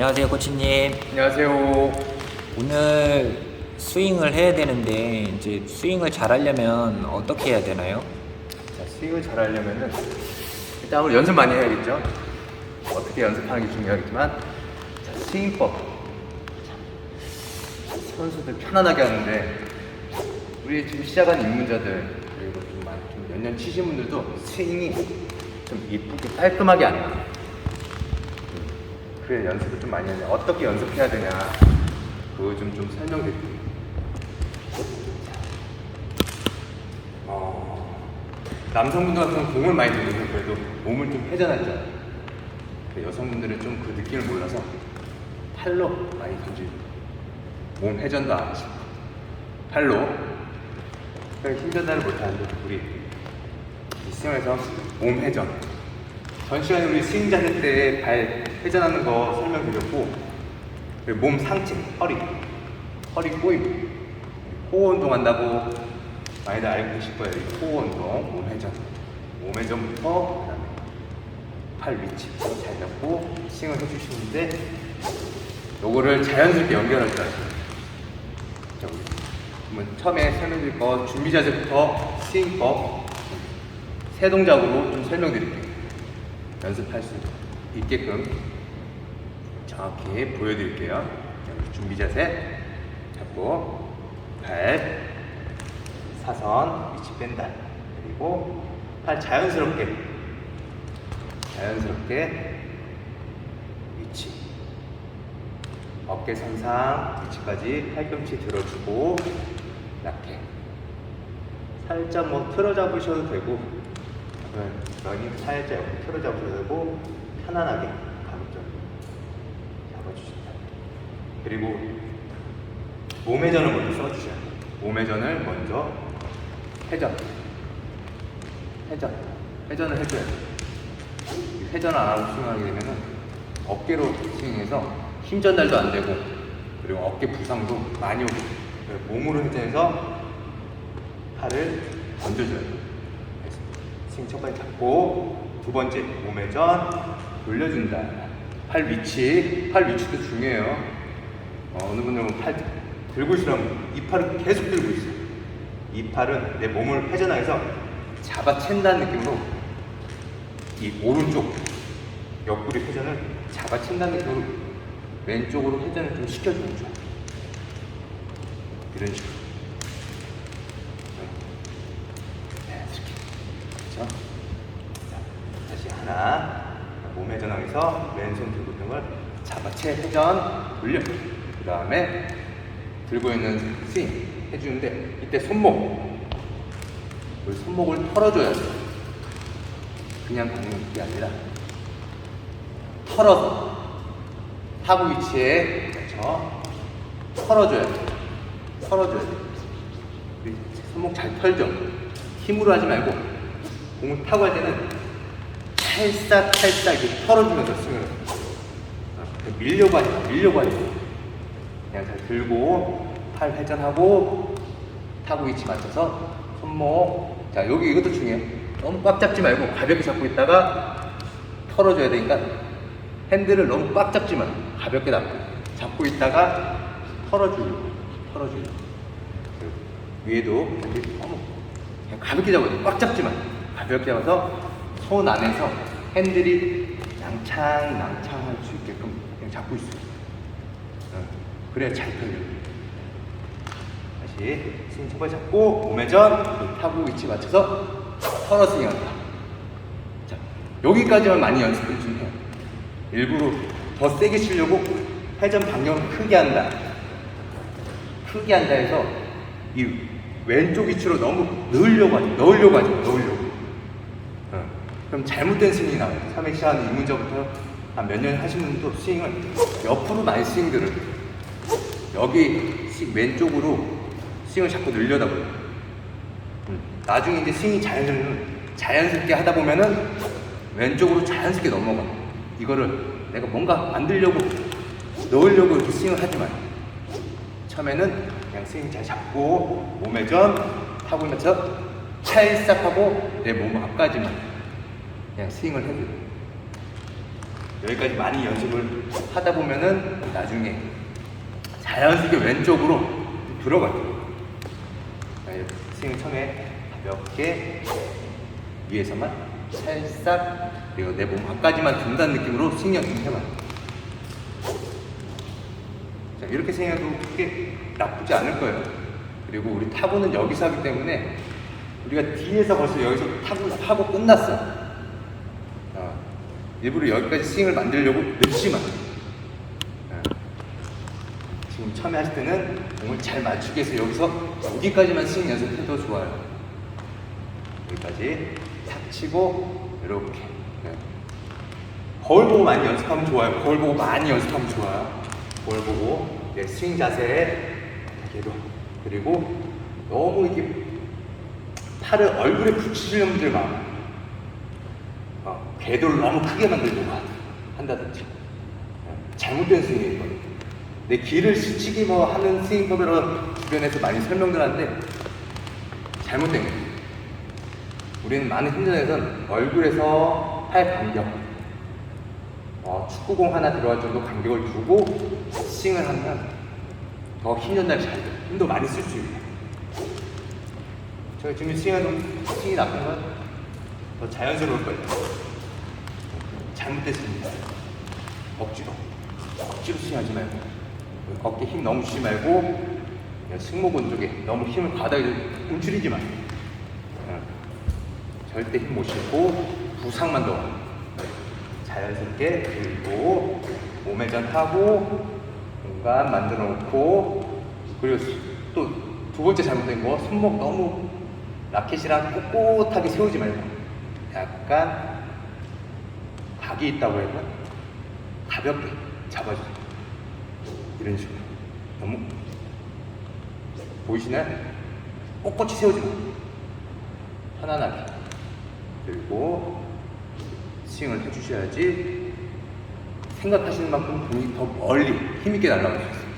안녕하세요, 코치님. 안녕하세요. 오늘 스윙을 해야 되는데 이제 스윙을 잘하려면 어떻게 해야 되나요? 자, 스윙을 잘하려면은 일단 오늘 연습 많이 해야겠죠. 어떻게 연습하는 게 중요하겠지만 자, 스윙법. 자, 선수들 편안하게 하는데 우리 지금 시작한 입문자들 그리고 좀 많이 좀 몇년 치신 분들도 스윙이 좀 이쁘게 깔끔하게 안 나. 그래 연습을 좀 많이 하냐. 어떻게 연습해야 되냐. 그거 좀 좀 설명드릴게요. 어, 남성분들 같은 경우는 공을 많이 들고 그래도 몸을 좀 회전하잖아요. 여성분들은 좀 그 느낌을 몰라서 팔로 많이 던지고 몸 회전도 안 하시고 팔로 그러니까 힘 전달을 못하는데 우리 이 수영에서 몸 회전 전 시간에 우리 스윙 자세 때발 회전하는 거 설명드렸고 몸 상체 허리 허리 꼬임 코어 운동한다고 많이들 알고 계실 거예요. 이 코어 운동, 몸 회전. 몸 회전부터 그다음에 팔 위치 잘 잡고 스윙을 해주시는데 요거를 자연스럽게 연결할 줄 아시죠? 자, 우리 그러면 처음에 설명드릴 거 준비 자세부터 스윙법 세 동작으로 좀 설명드릴게요. 연습할 수 있게끔 정확히 보여드릴게요. 준비 자세. 잡고 발 사선 위치 뺀다. 그리고 팔 자연스럽게 자연스럽게 위치. 어깨 선상 위치까지 팔꿈치 들어주고 낮게 살짝 뭐 틀어 잡으셔도 되고 여기 살짝 이렇게 틀어 잡으셔도 되고 편안하게 가급적 잡아주신다. 그리고 몸회전을 먼저 써주셔야 돼요. 몸회전을 먼저 회전. 회전. 회전을 해줘야 돼요. 이 회전 안 하고 스윙하게 되면은 어깨로 스윙해서 힘 전달도 안 되고 그리고 어깨 부상도 많이 오고 몸으로 회전해서 팔을 던져줘야 돼요 스윙 첫 번째 잡고 두 번째 몸회전 돌려준다 팔 위치 팔 위치도 중요해요 어, 어느 분들은 팔 들고 있으면 이 팔을 계속 들고 있어요. 이 팔은 내 몸을 회전해서 잡아챈다는 느낌으로 이 오른쪽 옆구리 회전을 잡아챈다는 느낌으로 왼쪽으로 회전을 좀 시켜주는 거죠. 이런 식으로. 네, 이렇게. 그렇죠? 자, 다시 하나. 몸 회전하면서 왼손 들고 등을 잡아채 회전 돌려. 그 다음에 들고 있는 스윙 해주는데 이때 손목 우리 손목을 털어줘야 돼 그냥 받는 게 아니라 털어서 타구 위치에 그렇죠 털어줘야 돼 털어줘야 돼 손목 잘 털죠 힘으로 하지 말고 공을 타고 할 때는 살짝살짝 이렇게 털어주면서 스윙을 어, 밀려고 하지 마 밀려고 하지 마 그냥 잘 들고 팔 회전하고 타구 위치 맞춰서 손목. 자 여기 이것도 중요해. 너무 꽉 잡지 말고 가볍게 잡고 있다가 털어줘야 되니까 핸들을 너무 꽉 잡지 마. 가볍게 잡고. 잡고 있다가 털어주고 털어주고. 위에도 핸들 너무 가볍게 잡아야 돼 꽉 잡지 마 가볍게 잡아서 손 안에서 핸들이 낭창 낭창 할 수 있게끔 그냥 잡고 있어요 어, 그래야 잘 털려. 다시 첫 번째 잡고 몸회전 그 타구 위치 맞춰서 털어 스윙한다. 자 여기까지만 많이 연습해 주면 해요. 일부러 더 세게 치려고 회전 반경을 크게 한다. 크게 한다 해서 이 왼쪽 위치로 너무 넣으려고 하지 넣으려고 하지 넣으려고. 어, 그럼 잘못된 스윙이 나와요. 3회 시한 입문자부터 한 몇 년 하신 분도 스윙을 옆으로 많이 스윙들을 여기 왼쪽으로 스윙을 자꾸 늘려다 보요 음, 나중에 이제 스윙이 자연스럽게, 자연스럽게 하다 보면은 왼쪽으로 자연스럽게 넘어가. 이거를 내가 뭔가 만들려고 넣으려고 이렇게 스윙을 하지 마요. 처음에는 그냥 스윙 잘 잡고 몸회전 타고 나서 찰싹하고 내 몸 앞까지만 그냥 스윙을 해줘요. 여기까지 많이 연습을 하다 보면은 나중에 자연스럽게 왼쪽으로 들어가요. 자, 이렇게 스윙 처음에 가볍게 위에서만 살짝 그리고 내 몸 앞까지만 둔다는 느낌으로 스윙 연습 해봐요. 자, 이렇게 생각해도 그렇게 나쁘지 않을 거예요. 그리고 우리 타구는 여기서 하기 때문에 우리가 뒤에서 벌써 여기서 타구 하고 끝났어. 어, 일부러 여기까지 스윙을 만들려고 늦지 마. 어. 지금 처음에 하실 때는 공을 잘 맞추기 위해서 여기서 여기까지만 스윙 연습해도 좋아요. 여기까지 탁 치고 이렇게. 네. 거울 보고 많이 연습하면 좋아요. 거울 보고 많이 연습하면 좋아요. 거울 보고 네, 스윙 자세 계속 그리고 너무 이렇게 팔을 얼굴에 붙이시는 분들 많아요. 어, 궤도를 너무 크게 만들려고 하- 한다든지 어, 잘못된. 이거는. 내 길을 스치기 뭐 하는 스윙법으로 주변에서 많이 설명들 하는데 잘못된 거예요. 우리는 많은 힘전에서는 얼굴에서 팔 간격 어, 축구공 하나 들어갈 정도 간격을 두고 스윙을 하면 더 힘 전달이 잘 돼요. 힘도 많이 쓸 수 있고. 저희 지금 스윙이 나쁜 건 더 자연스러울 거예요. 잘못됐습니다. 억지로. 억지로 스윙하지 말고. 어깨 힘 너무 주지 말고, 그냥 승모근 쪽에 너무 힘을 바닥에 움츠리지 마요. 어. 절대 힘못 실고, 부상만 더. 자연스럽게 들고, 몸회전 하고, 공간 만들어 놓고, 그리고 또 두 번째 잘못된 거, 손목 너무 라켓이랑 꼿꼿하게 세우지 말고, 약간 각이 있다고 되나? 가볍게 잡아주세요. 이런 식으로. 너무 보이시나요? 꼿꼿이 마. 편안하게. 그리고 스윙을 해주셔야지 생각하시는 만큼 공이 더 멀리 힘있게 날아갈 수 있어요.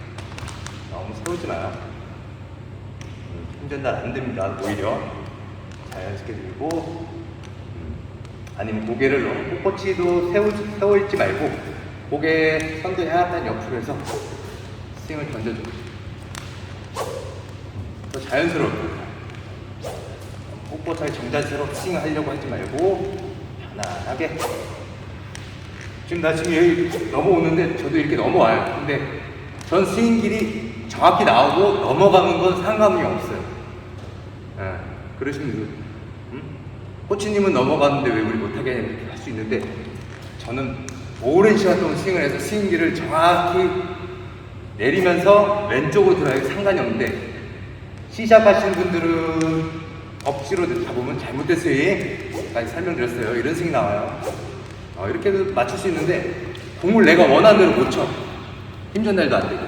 너무 세우지 마요. 음, 힘 전달 안 됩니다. 오히려 자연스럽게 들고 음, 아니면 고개를 너무 꼿꼿이도 세우, 세워 있지 말고 고개 선도 약간 옆으로 해서 스윙을 던져줘. 더 자연스럽게 꼿꼿하게 정자세로 스윙을 하려고 하지 말고 편안하게 지금 나 지금 여기 넘어오는데 저도 이렇게 넘어와요. 근데 전 스윙 길이 정확히 나오고 넘어가는 건 상관이 없어요. 예, 그러시면? 코치님은 넘어가는데 왜 우리 못하게 이렇게 할 수 있는데 저는 오랜 시간 동안 스윙을 해서 스윙 길을 정확히 내리면서 왼쪽으로 들어가기 상관이 없는데 시작 하시는 분들은 억지로 잡으면 잘못된 스윙까지 설명드렸어요. 이런 스윙 나와요. 어, 이렇게도 맞출 수 있는데 공을 내가 원하는 대로 못 쳐. 힘 전달도 안 되고.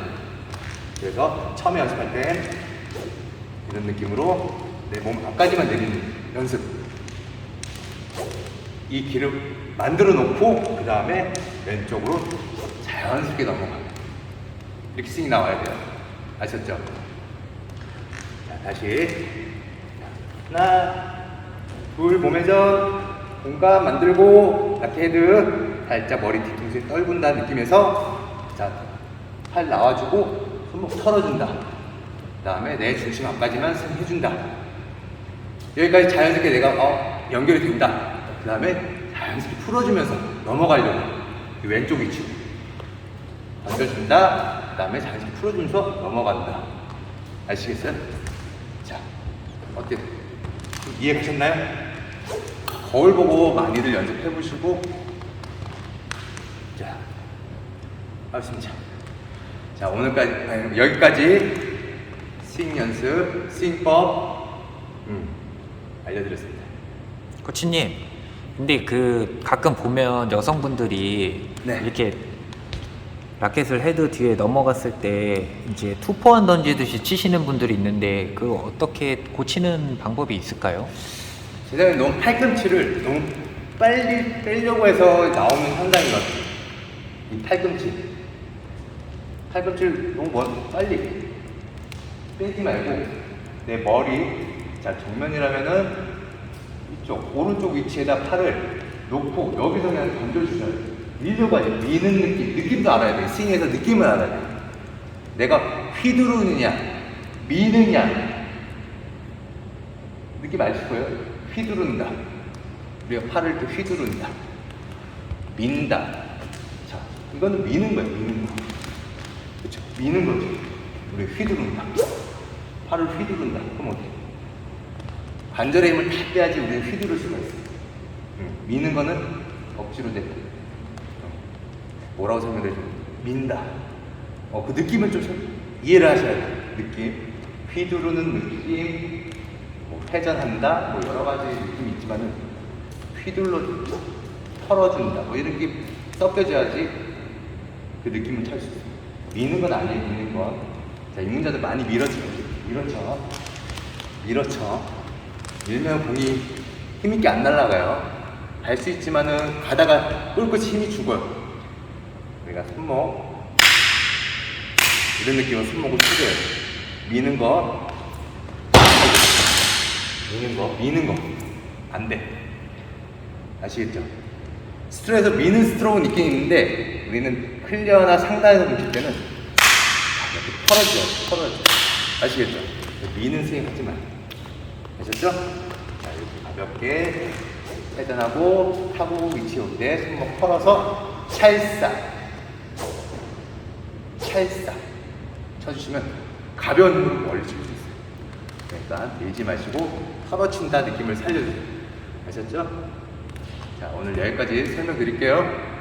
그래서 처음에 연습할 때 이런 느낌으로 내 몸 앞까지만 내리는 연습. 이 길을 만들어 놓고 그 다음에 왼쪽으로 자연스럽게 넘어가. 이렇게 스윙 나와야 돼요. 아셨죠? 자, 다시. 자, 하나, 둘, 몸회전, 공간 만들고, 라켓헤드, 살짝 머리 뒤통수에 떨군다는 느낌에서, 자, 팔 나와주고, 손목 털어준다. 그 다음에 내 중심 앞까지만 해준다. 여기까지 자연스럽게 내가, 어, 연결이 된다. 그 다음에 자연스럽게 풀어주면서 넘어가려고. 이 왼쪽 위치로. 던져준다. 그 다음에 자연스럽게 풀어주면서 넘어간다. 아시겠어요? 자, 어때요? 좀 이해 가셨나요? 거울 보고 많이들 연습해 보시고, 자, 알겠습니다. 자, 오늘까지, 아니, 여기까지 스윙 연습, 스윙법, 음, 알려드렸습니다. 코치님, 근데 그 가끔 보면 여성분들이 네. 이렇게 라켓을 헤드 뒤에 넘어갔을 때 이제 투포한 던지듯이 치시는 분들이 있는데 그거 어떻게 고치는 방법이 있을까요? 제 생각에 너무 팔꿈치를 너무 빨리 빼려고 해서 나오는 현상인 것 같아요. 이 팔꿈치. 팔꿈치를 너무 먼, 빨리 빼지 말고 내 머리, 자, 정면이라면은 이쪽, 오른쪽 위치에다 팔을 놓고 여기서 그냥 던져주셔야 돼요. 하죠. 미는 느낌, 느낌도 알아야 돼. 스윙에서 느낌을 알아야 돼. 내가 휘두르느냐, 미느냐. 느낌 아실 거예요? 휘두른다. 우리가 팔을 이렇게 휘두른다. 민다. 자, 이거는 미는 거예요, 미는 거. 그렇죠? 미는 거죠. 우리 휘두른다. 팔을 휘두른다. 그럼 어때? 관절의 힘을 다 빼야지 우리는 휘두를 수가 있어요. 응. 미는 거는 억지로 내. 뭐라고 설명해줘? 민다. 어, 그 느낌을 좀 설- 이해를 하셔야 돼요. 느낌. 휘두르는 느낌, 뭐 회전한다, 뭐 여러 가지 느낌이 있지만은 휘둘러 털어준다, 뭐 이런 게 섞여져야지 그 느낌을 찰수 있어요. 미는 건 아니에요, 미는 건. 자, 입문자들 많이 밀어치죠. 밀어쳐. 밀어쳐. 밀면 공이 힘있게 안 날아가요. 갈 수 있지만은 가다가 꿀끝이 힘이 죽어요. 우리가 손목 이런 느낌으로 손목을 숙여요. 미는 거 미는 거 미는 거 안 돼. 아시겠죠? 스트로에서 미는 스트로크는 있긴 있는데 우리는 클리어나 상단에서 뭉칠 때는 이렇게 털어줘 털어줘 아시겠죠? 미는 스윙 하지 마요 아셨죠? 자 이렇게 가볍게 회전하고 타고 위치 올 때 손목 털어서 찰싹 찰싹 쳐주시면 가벼운 멀리 칠수 있어요. 그러니까 밀지 마시고 털어친다 느낌을 살려주세요. 아셨죠? 자 오늘 여기까지 설명드릴게요